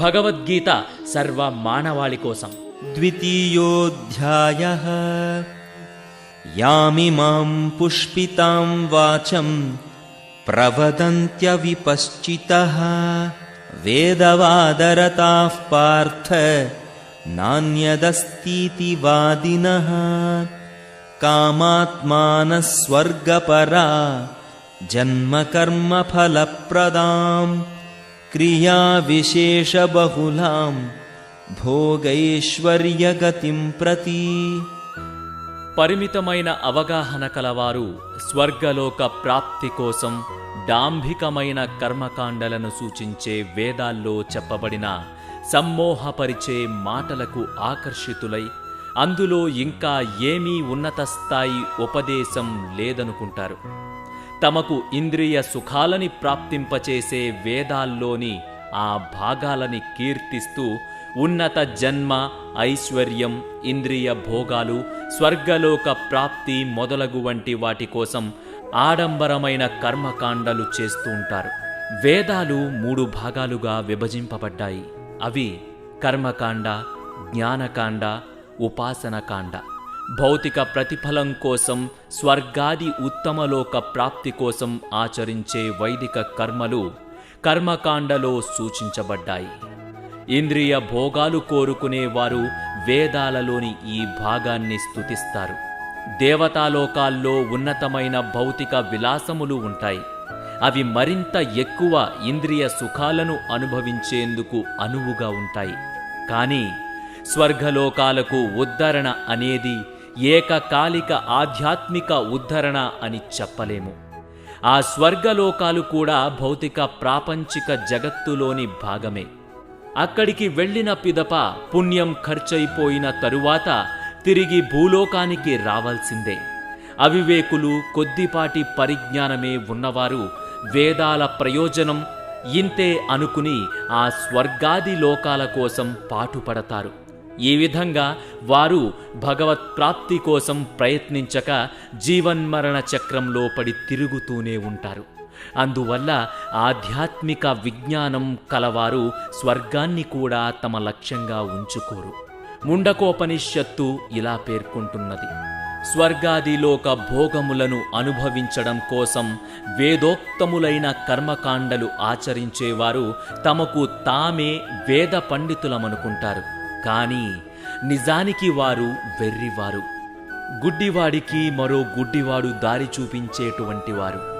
భగవద్గీత సర్వ మానవాళి కోసం द्वितीयोऽध्यायः यामिमां पुष्पितां वाचं प्रवदन्त्यविपश्चितः वेदवादरताः पार्थ नान्यदस्तीति वादिनः कामात्मानः स्वर्गपरा जन्मकर्मफलप्रदाम् क्रियाविशेषबहुलाम् భోగైశ్వర్యగతిం ప్రతి పరిమితమైన అవగాహన కలవారు స్వర్గలోక ప్రాప్తి కోసం డాంభికమైన కర్మకాండలను సూచించే వేదాల్లో చెప్పబడిన సమ్మోహపరిచే మాటలకు ఆకర్షితులై అందులో ఇంకా ఏమీ ఉన్నత స్థాయి ఉపదేశం లేదనుకుంటారు తమకు ఇంద్రియ సుఖాలని ప్రాప్తింపచేసే వేదాల్లోని ఆ భాగాలని కీర్తిస్తూ ఉన్నత జన్మ ఐశ్వర్యం ఇంద్రియ భోగాలు స్వర్గలోక ప్రాప్తి మొదలగు వంటి వాటి కోసం ఆడంబరమైన కర్మకాండలు చేస్తూ ఉంటారు. వేదాలు మూడు భాగాలుగా విభజింపబడ్డాయి. అవి కర్మకాండ జ్ఞానకాండ ఉపాసనకాండ. భౌతిక ప్రతిఫలం కోసం స్వర్గాది ఉత్తమలోక ప్రాప్తి కోసం ఆచరించే వైదిక కర్మలు కర్మకాండలో సూచించబడ్డాయి. ఇంద్రియ భోగాలు కోరుకునేవారు వేదాలలోని ఈ భాగాన్ని స్తుతిస్తారు. దేవతాలోకాల్లో ఉన్నతమైన భౌతిక విలాసములు ఉంటాయి. అవి మరింత ఎక్కువ ఇంద్రియ సుఖాలను అనుభవించేందుకు అనువుగా ఉంటాయి. కానీ స్వర్గలోకాలకు ఉద్ధరణ అనేది ఏకకాలిక ఆధ్యాత్మిక ఉద్ధరణ అని చెప్పలేము. ఆ స్వర్గలోకాలు కూడా భౌతిక ప్రాపంచిక జగత్తులోని భాగమే. అక్కడికి వెళ్ళిన పిదప పుణ్యం ఖర్చయిపోయిన తరువాత తిరిగి భూలోకానికి రావాల్సిందే. అవివేకులు కొద్దిపాటి పరిజ్ఞానమే ఉన్నవారు వేదాల ప్రయోజనం ఇంతే అనుకుని ఆ స్వర్గాది లోకాల కోసం పాటుపడతారు. ఈ విధంగా వారు భగవత్ ప్రాప్తి కోసం ప్రయత్నించక జీవన్మరణ చక్రంలో పడి తిరుగుతూనే ఉంటారు. అందువల్ల ఆధ్యాత్మిక విజ్ఞానం కలవారు స్వర్గాన్ని కూడా తమ లక్ష్యంగా ఉంచుకోరు. ముండకోపనిషత్తు ఇలా పేర్కొంటున్నది. స్వర్గాదిలోక భోగములను అనుభవించడం కోసం వేదోక్తములైన కర్మకాండలు ఆచరించేవారు తమకు తామే వేద పండితులమనుకుంటారు. కానీ నిజానికి వారు వెర్రివారు. గుడ్డివాడికి మరో గుడ్డివాడు దారి చూపించేటువంటి వారు.